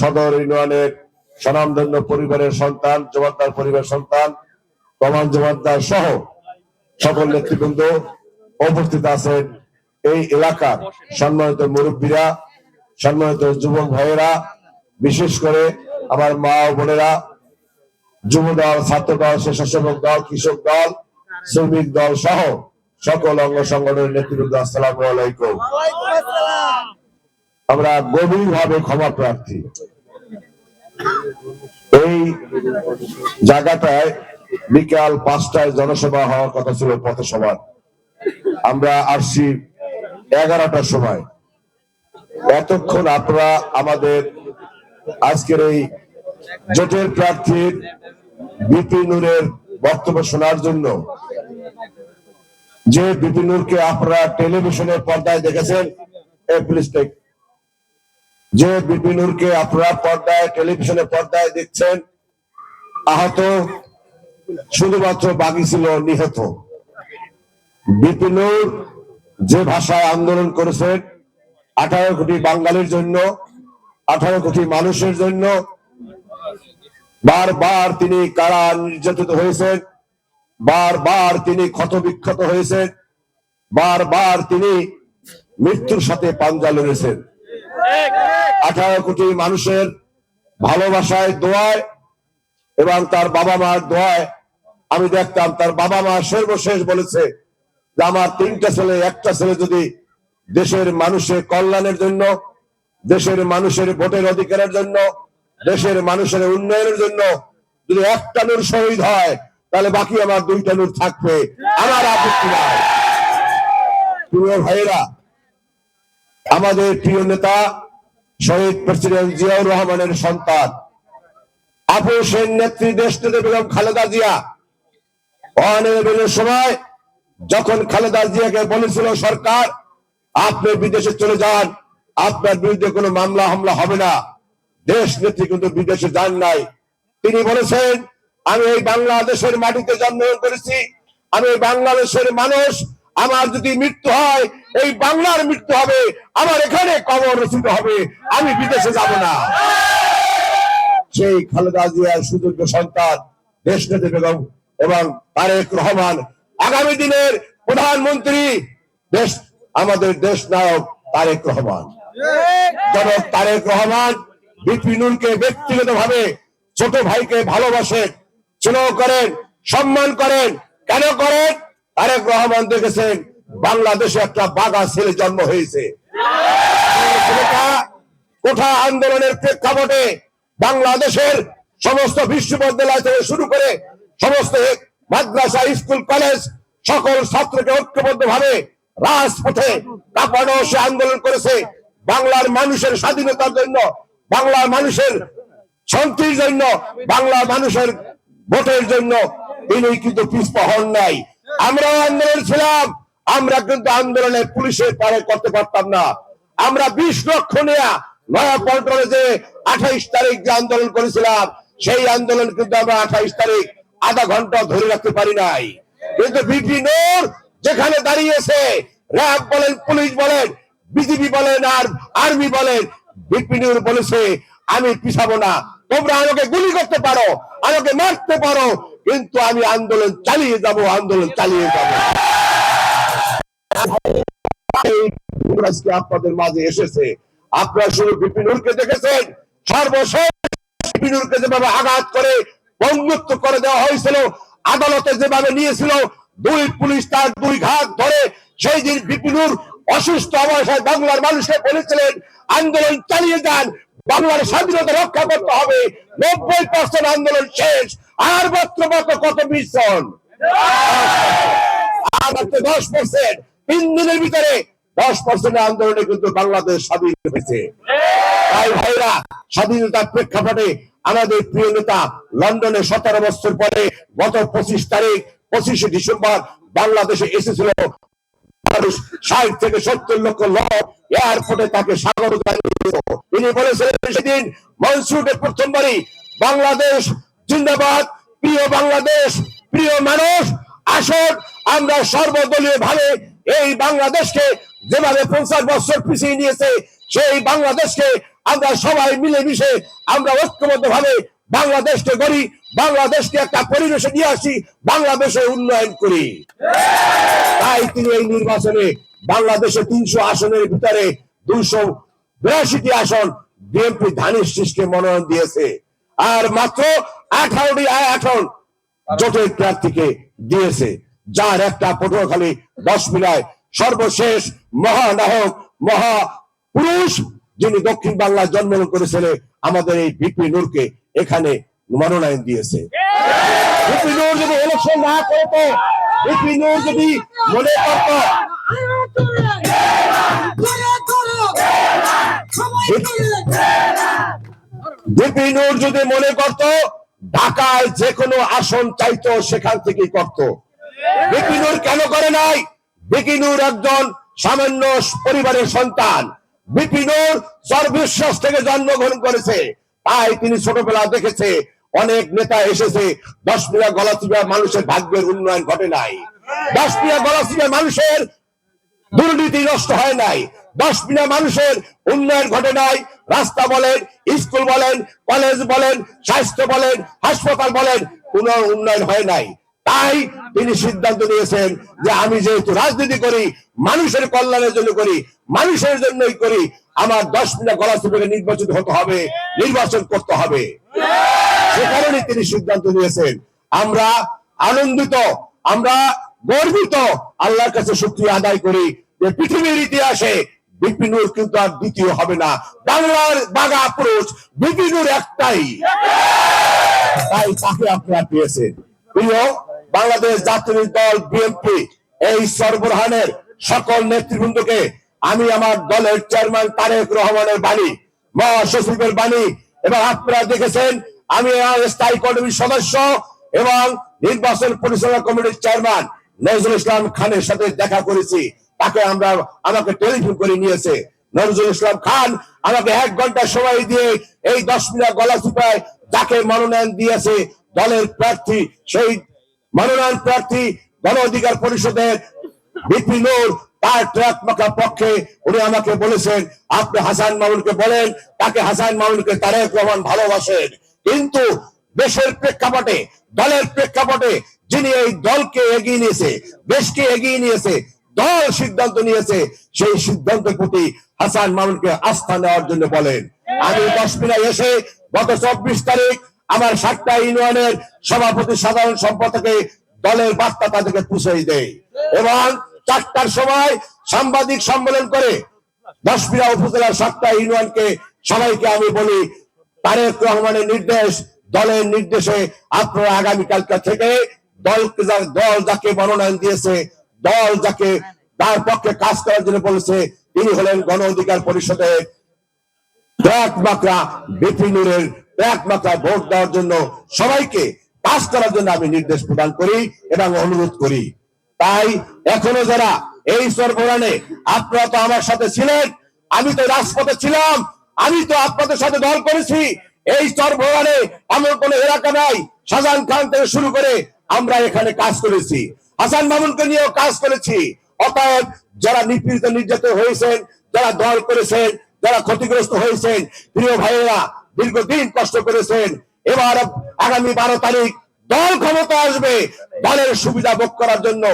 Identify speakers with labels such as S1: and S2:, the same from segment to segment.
S1: সদর ইউনিয়নের স্বনামধন্য পরিবারের সন্তান জমাদ্দার পরিবার সন্তান কমান জমাদ্দার সহ সকল নেতৃবৃন্দ উপস্থিত আছেন এই এলাকার সম্মানিত মুরব্বীরা, সম্মানিত যুবক ভাইয়েরা, বিশেষ করে আমার মা ও বোনেরা, যুব দল, ছাত্র দল, স্বেচ্ছাসেবক দল, কৃষক দল, শ্রমিক দল সহ সকল অঙ্গ সংগঠনের নেতৃবৃন্দ, আসসালামু আলাইকুম। আমরা গভীর ভাবে ক্ষমা প্রার্থী। এই জায়গাটায় বিকাল পাঁচটায় জনসভা হওয়ার কথা ছিল পথসভার। আমরা আসছি এগারোটার সময়। এতক্ষণ আপনারা আমাদের আজকের এই জোটের প্রার্থীর বিপি নূরের বক্তব্য শোনার জন্য যে বিপি নূরকে আপনারা টেলিভিশনের পর্দায় দেখেছেন পুলিশ টেক যে বিপিনুরকে আপনারা পর্দায় টেলিভিশনের পর্দায় দেখছেন, আহত শুধুমাত্র বাকি ছিল নিহত। বিপিনুর যে ভাষায় আন্দোলন করেছেন, আঠারো কোটি বাঙালির জন্য, আঠারো কোটি মানুষের জন্য, বারবার তিনি কারা নির্যাতিত হয়েছেন, বারবার তিনি ক্ষত বিক্ষত হয়েছেন, বারবার তিনি মৃত্যুর সাথে পাঞ্জা লড়েছেন। আঠারো কোটি মানুষের ভালোবাসায় দোয়ায় এবং তার বাবা মার দোয়ায় আমি দেখতাম তার বাবা মা সর্বশেষ বলেছে যে আমার তিনটা ছেলে, একটা ছেলে যদি দেশের মানুষের কল্যাণের জন্য, দেশের মানুষের ভোটের অধিকারের জন্য, দেশের মানুষের উন্নয়নের জন্য যদি একটা নূর শহীদ হয়, তাহলে বাকি আমার দুইটা নূর থাকবে। আমার আপত্তি নাই। ভাইয়েরা আমাদের প্রিয় নেতা শহীদ প্রেসিডেন্ট জিয়াউর রহমানের সন্তান আপু সেন নেত্রী দেশ বেগম খালেদা জিয়া। অনির্বাচনের সময় যখন খালেদা জিয়াকে বলেছিল, সরকার, আপনি বিদেশে চলে যান, আপনার বিরুদ্ধে কোনো মামলা হামলা হবে না। দেশ নেত্রী কিন্তু বিদেশে যান নাই। তিনি বলেছেন, আমি এই বাংলাদেশের মাটিতে জন্মগ্রহণ করেছি। আমি বাংলাদেশের মানুষ আমার যদি মৃত্যু হয়, এই বাংলার মৃত্যু হবে, আমার এখানে কবর রচিত হবে, আমি বিদেশে যাব না। সেই খালেদা জিয়ার সুযোগ্য সন্তান দেশ নেত্রী বেগম এবং তারেক রহমান, আগামী দিনের প্রধানমন্ত্রী দেশ, আমাদের দেশ নায়ক তারেক রহমান। জনক তারেক রহমান বিপিনুলকে ব্যক্তিগত ভাবে ছোট ভাইকে ভালোবাসেন স্নেহ করেন, সম্মান করেন, কেন করেন? তারেক রহমান দেখেছেন, বাংলাদেশে একটা বাঘা ছেলে জন্ম হয়েছে। কোঠা আন্দোলনের প্রেক্ষাপটে বাংলাদেশের সমস্ত বিশ্ববিদ্যালয় থেকে শুরু করে সমস্ত মাদ্রাসা, স্কুল, কলেজ সকল ছাত্রকে ঐক্যবদ্ধ ভাবে রাজপথে সে আন্দোলন করেছে। বাংলার মানুষের স্বাধীনতার জন্য, বাংলার মানুষের শান্তির জন্য, বাংলার মানুষের ভোটের জন্য, তিনি কিন্তু পিছপা হন নাই। আমরা আন্দোলন ছিলাম, আমরা কিন্তু আন্দোলনে পুলিশের পারে করতে পারতাম না। আমরা বিশ লক্ষ নেয়া নয়া পল্টনে যে আঠাইশ তারিখ যে আন্দোলন করেছিলাম, সেই আন্দোলন কিন্তু আমরা আঠাইশ তারিখ আধা ঘণ্টা ধরে রাখতে পারি নাই। কিন্তু বিপি নূর যেখানে দাঁড়িয়েছে, র্যাব বলেন, পুলিশ বলেন, বিজিবি বলেন আর আর্মি বলেন, বিপি নূর বলেছে, আমি পিছাবো না। তোমরা আমাকে গুলি করতে পারো, আমাকে মারতে পারো কিন্তু আমি আন্দোলন চালিয়ে যাব, আন্দোলন চালিয়ে যাব। আপনাদের মাঝে এসেছে। আপনারা শুধু বিপিনুরকে দেখেছেন, সর্বশেষ বিপিনুরকে যেভাবে আঘাত করে বন্ধুত্ব করে দেওয়া হয়েছিল, আদালতে যেভাবে নিয়েছিল, দুই পুলিশ তার দুই ঘাত ধরে সেই দিন বিপিনুর অসুস্থ অবস্থায় বাংলার মানুষকে বলেছিলেন, আন্দোলন চালিয়ে যান, বাংলার স্বাধীনতা রক্ষা করতে হবে, নব্বই পার্সেন্ট আন্দোলন শেষ। আর মাত্র মাত্র কত বিশ আর মাত্র দশ পার্সেন্ট তিন দিনের ভিতরে দশ পার্সেন্ট আন্দোলনে কিন্তু বাংলাদেশ স্বাধীন হয়েছে। তাই ভাইরা, স্বাধীনতার প্রেক্ষাপটে আমাদের প্রিয় নেতা লন্ডনে সতেরো বছর পরে গত পঁচিশ তারিখ, পঁচিশে ডিসেম্বর বাংলাদেশে এসেছিল। ষাট থেকে সত্তর লক্ষ লোক এয়ারপোর্টে তাকে স্বাগত জানিয়েছিল। তিনি বলেছিলেন, সেদিন মনসুরে প্রথমবারই বাংলাদেশ জিন্দাবাদ, প্রিয় বাংলাদেশ, প্রিয় মানুষ, আসুন আমরা সর্বদলীয় ভাবে এই বাংলাদেশকে যেভাবে পঞ্চাশ বছর পিছিয়ে নিয়েছে, সেই বাংলাদেশকে আমরা সবাই মিলেমিশে আমরা ঐক্যবদ্ধ ভাবে বাংলাদেশকে গড়ি, বাংলাদেশকে একটা পরিবেশে নিয়ে আসি, বাংলাদেশে উন্নয়ন করি। তাই তিনি এই নির্বাচনে বাংলাদেশে তিনশো আসনের ভিতরে দুইশো বিরাশিটি আসন বিএনপি ধানের শীষকে মনোনয়ন দিয়েছে। আর মাত্র আঠারোটি আসন জোটের প্রার্থীকে দিয়েছে যার একটা পটুয়াখালী দশ মিলায় সর্বশেষ মহানায়ক মহা পুরুষ যিনি দক্ষিণ বাংলায় জন্মগ্রহণ করেছিলেন আমাদের এই বিপি নূরকে এখানে মনোনয়ন দিয়েছে। বিপি নূর যদি ইলেকশন না করতো বিপি নূর যদি মনে করতো বিপি নূর যদি মনে করত, ঢাকায় যে কোনো আসন চাইতো, সেখান থেকেই করত। বিপিনুর কেন করে নাই? বিপিনুর একজন সামান্য পরিবারের সন্তান। বিপিনুর থেকে জন্মগ্রহণ করেছে। তাই তিনি ছোটবেলা দেখেছে, অনেক নেতা এসেছে দশ মিনিট গলা মানুষের ভাগ্যের উন্নয়ন ঘটে নাই। দশ গলা মানুষের দুর্নীতি নষ্ট হয় নাই। দশ মিনা মানুষের উন্নয়ন ঘটে নাই। রাস্তা বলেন, স্কুল বলেন, কলেজ বলেন, স্বাস্থ্য বলেন, হাসপাতাল বলেন, কোন উন্নয়ন হয় নাই। তাই তিনি সিদ্ধান্ত নিয়েছেন যে আমি যেহেতু রাজনীতি করি, মানুষের কল্যাণের জন্য করি, মানুষের জন্যই করি, আমার দশ মিনিট গলা থেকে নির্বাচিত হতে হবে, নির্বাচন করতে হবে। সে কারণে তিনি সিদ্ধান্ত নিয়েছেন। আমরা আনন্দিত, আমরা গর্বিত, আল্লাহর কাছে শুক্রিয়া আদায় করি যে পৃথিবীর ইতিহাসে বিপিনুর কিন্তু আর দ্বিতীয় হবে না। বাংলার বাগা পুরুষ বিপিনুর একটাই। তাই তাকে আপনারা পেয়েছেন। বাংলাদেশ জাতীয় দল বিএনপি, এই সর্বরহানের সকল নেতৃবৃন্দকে আমি আমার দলের চেয়ারম্যান তারেক রহমানের বাণী, মহাসচিবের বাণী, এবং আপনারা দেখেছেন আমি স্থায়ী কমিটির সদস্য এবং নির্বাচন পরিচালনা কমিটির চেয়ারম্যান নজরুল ইসলাম খানের সাথে দেখা করেছি। তাকে আমরা আমাকে টেলিফোন করে নিয়েছে। নজরুল ইসলাম খান আমাকে এক ঘণ্টা সময় দিয়ে এই দশ মিনিট গলা চিপায় যাকে মনোনয়ন দিয়েছে দলের প্রার্থী, সেই মনোনয়ন প্রার্থী গণ অধিকার পরিষদের বিপি নূর, তার পক্ষে উনি আমাকে বলেছেন, আপনি হাসান মামুনকে বলেন, তাকে হাসান মামুনকে তারেক রহমান ভালোবাসেন। কিন্তু দেশের প্রেক্ষাপটে, দলের প্রেক্ষাপটে যিনি এই দলকে এগিয়ে নিয়েছে, দেশকে এগিয়ে নিয়েছে দল সিদ্ধান্ত নিয়েছে, সেই সিদ্ধান্তের প্রতি হাসান মামুনকে আস্থা নেওয়ার জন্য বলেন। আমি দশ মিনিট এসে গত চব্বিশ তারিখ আমার সাতটা ইউনিয়নের সভাপতি সাধারণ সম্পাদকে দলের বার্তা তাদেরকে পৌঁছে দেয় এবং চারটার সময় সাংবাদিক সম্মেলন করে দশমিরা উপজেলার সাতটা ইউনিয়নকে সবাইকে আমি বলি, তারেক রহমানের নির্দেশ, দলের নির্দেশে আপনারা আগামীকালকা থেকে দলকে দল যাকে মনোনয়ন দিয়েছে দল যাকে তার পক্ষে কাজ করার জন্য বলেছে, তিনি হলেন গণ অধিকার ট্র্যাক মাত্রা বিপিনুরের মাত্রা ভোট দেওয়ার জন্য সবাইকে পাস করার জন্য আমি নির্দেশ প্রদান করি এবং অনুরোধ করি। তাই এখনও যারা এই সরবরানে আপনারা তো আমার সাথে ছিলেন, আমি তো রাজপথে ছিলাম, আমি তো আপনাদের সাথে দল করেছি, এই সরবরানে এমন কোন এলাকা নাই, শাহজাহান খান থেকে শুরু করে আমরা এখানে কাজ করেছি। হাসান মামুনকে নিয়েও কাজ করেছি। অতএব যারা নিপীড়িত নির্যাতিত হয়েছেন, যারা দল করেছেন, যারা ক্ষতিগ্রস্ত হয়েছেন, প্রিয় ভাইয়েরা, দীর্ঘদিন কষ্ট করেছেন, এবার আগামী বারো তারিখ দল ক্ষমতা আসবে, দলের সুবিধা ভোগ করার জন্য,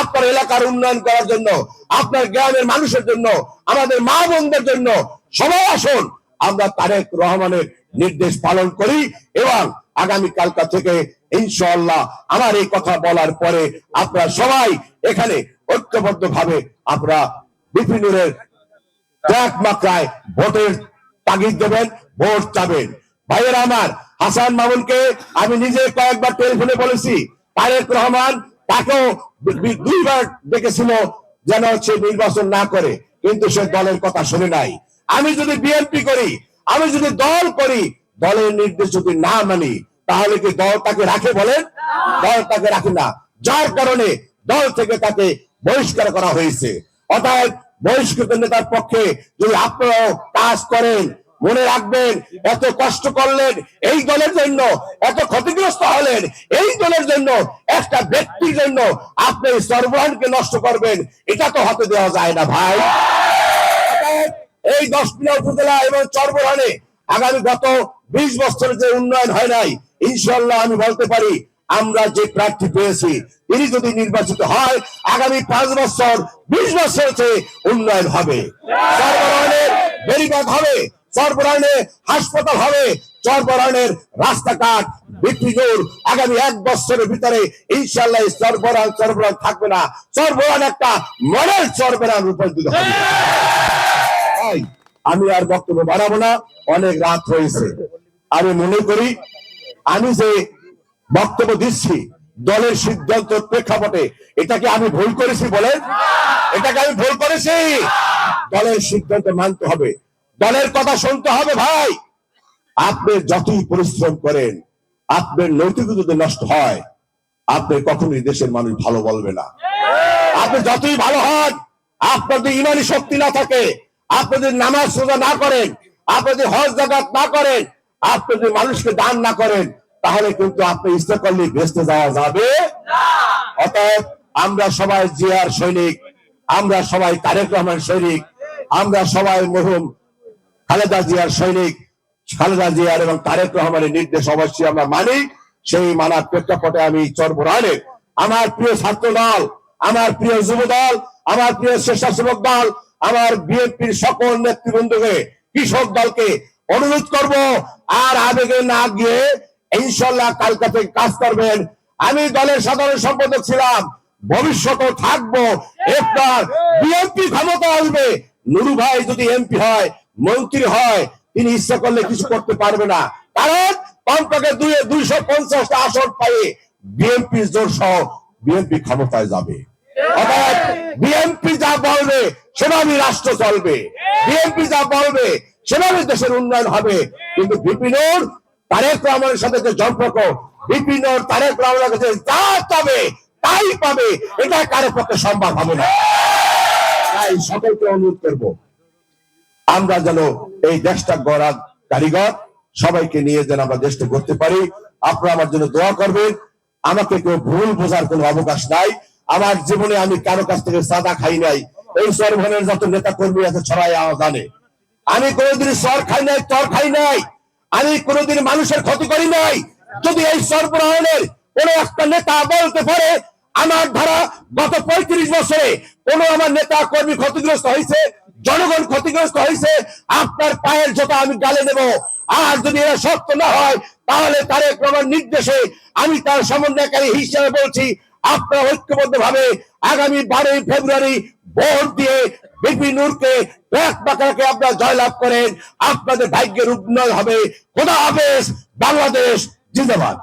S1: আপনার এলাকার উন্নয়ন করার জন্য, আপনার গ্রামের মানুষের জন্য, আমাদের মা বোনদের জন্য, সবাই আসুন, আমরা তারেক রহমানের নির্দেশ পালন করি, এবং আগামী কালকা থেকে ইনশাআল্লাহ আমার এই কথা বলার পরে আপনারা সবাই এখানে ঐক্যবদ্ধ ভাবে আপনারা বিপিনুরের এক ভোটের তাগিদ দেবেন, ভোট চাবেন। ভাইয়েরা আমার, হাসান মামুনকে আমি নিজে কয়েকবার টেলিফোনে বলেছি, তারেক রহমান তাকেও দুইবার ডেকেছিল যেন সে নির্বাচন না করে, কিন্তু সে দলের কথা শুনে নাই। আমি যদি বিএনপি করি, আমি যদি দল করি, দলের নির্দেশ যদি না মানি তাহলে কি দল তাকে রাখে বলেন? দল তাকে রাখে না। যার কারণে দল থেকে তাকে বহিষ্কার করা হয়েছে। অর্থাৎ বহিষ্কৃত নেতার পক্ষে যদি আপনারাও কাজ করেন মনে রাখবেন এত কষ্ট করলেন এই দলের জন্য এত ক্ষতিগ্রস্ত হলেন এই দলের জন্য একটা ব্যক্তির জন্য আপনি সর্বহানকে নষ্ট করবেন এটা তো হতে দেওয়া যায় না ভাই। এই দশ দশটিনা উপজেলা এবং চরবরানে আগামী গত বিশ বছরের যে উন্নয়ন হয় নাই ইনশাল্লাহ আমি বলতে পারি, আমরা যে প্রার্থী পেয়েছি, তিনি যদি নির্বাচিত হয়, আগামী পাঁচ বছর, বিশ বছর উন্নয়ন হবে। বেরিবাদ হবে চরবরানে হাসপাতাল হবে চরবরানের রাস্তাঘাট বিক্রিজোর আগামী এক বছরের ভিতরে ইনশাল্লাহ এই চরবরান চরবরান থাকবে না। চরবরান একটা মডেল চরবরান রূপান্তরিত হবে। আমি আর বক্তব্য বাড়াবো না, অনেক রাত হয়েছে। আমি মনে করি আমি যে বক্তব্য দিচ্ছি, দলের সিদ্ধান্ত প্রেক্ষাপটে, এটাকে আমি ভুল করেছি বলেন এটাকে আমি ভুল করেছি? দলের সিদ্ধান্ত মানতে হবে। দলের কথা শুনতে হবে ভাই। আপনি যতই পরিশ্রম করেন, আপনার নৈতিকতা যদি নষ্ট হয়, আপনি কখনোই দেশের মানুষ ভালো বলবে না। আপনি যতই ভালো হন আপনার যদি ইমানি শক্তি না থাকে আপনি যদি নামাজ সোজা না করেন আপনি যদি হজ জাগাত না করেন আপনি যদি মানুষকে দান না করেন, তাহলে কিন্তু আপনি ইচ্ছা করলে বেসতে যাওয়া যাবে অতএব আমরা সবাই জিয়ার সৈনিক, আমরা সবাই তারেক রহমান সৈনিক, আমরা সবাই মরহুম খালেদা জিয়ার সৈনিক, খালেদা জিয়ার এবং তারেক রহমানের নির্দেশ অবশ্যই আমরা মানি। সেই মানার প্রেক্ষাপটে আমি চরবরানে আমার প্রিয় ছাত্র দল, আমার প্রিয় যুব দল, আমার প্রিয় স্বেচ্ছাসেবক দল, আমার বিএনপির সকল নেতৃবৃন্দকে, কৃষক দলকে অনুরোধ করব আর আবেগে না গিয়ে ইনশাল্লাহ কালকা থেকে কাজ করবেন। আমি দলের সাধারণ সম্পাদক ছিলাম, ভবিষ্যতেও থাকব। এরপর বিএনপি ক্ষমতা আসবে। নুরু ভাই যদি এমপি হয়, মন্ত্রী হয়, তিনি ইচ্ছা করলে কিছু করতে পারবে না। কারণ কমপক্ষে দুই দুইশো পঞ্চাশটা আসন পায়ে বিএনপি জোর সহ বিএনপি ক্ষমতায় যাবে। বিএনপি যা বলবে, সেভাবেই রাষ্ট্র চলবে। বিএনপি যা বলবে সেভাবে দেশের উন্নয়ন হবে। কিন্তু বিপিনুর তারেক রহমানের সাথে যে সম্পর্ক বিপিনুর তারেক রহমানের কাছে যা পাবে, তাই পাবে, এটা কারও পক্ষে সম্ভব হবে না। তাই সকলকে অনুরোধ করব, আমরা যেন এই দেশটা গড়ার কারিগর, সবাইকে নিয়ে যেন আমরা দেশটা করতে পারি। আপনারা আমার জন্য দোয়া করবেন। আমাকে কেউ ভুল বোঝার কোনো অবকাশ নাই। আমার জীবনে আমি কারও কাছ থেকে সাদা খাই নাই। এই সরভনের যত নেতা কর্মী আছে ছড়াই আমার জানে। আমি কোনোদিন সর খাই নাই, তর খাই নাই। আমি কোনোদিন মানুষের ক্ষতি করি নাই। যদি এই সরবরাহের কোন একটা নেতা বলতে পারে, আমার ধারা গত পঁয়ত্রিশ বছরে কোন আমার নেতা কর্মী ক্ষতিগ্রস্ত হয়েছে, জনগণ ক্ষতিগ্রস্ত হয়েছে, আপনার পায়ের জোতা আমি গালে দেব। আর যদি এরা সত্য না হয়, তাহলে তারেক রহমান নির্দেশে আমি তার সমন্বয়কারী হিসেবে বলছি, আপনারা ঐক্যবদ্ধ ভাবে আগামী বারোই ফেব্রুয়ারি ভোট দিয়ে বিপি ব্যাক বাঁকাকে আপনারা জয়লাভ করেন। আপনাদের ভাগ্যের উন্নয়ন হবে। খোদা হাফেজ। বাংলাদেশ জিন্দাবাদ।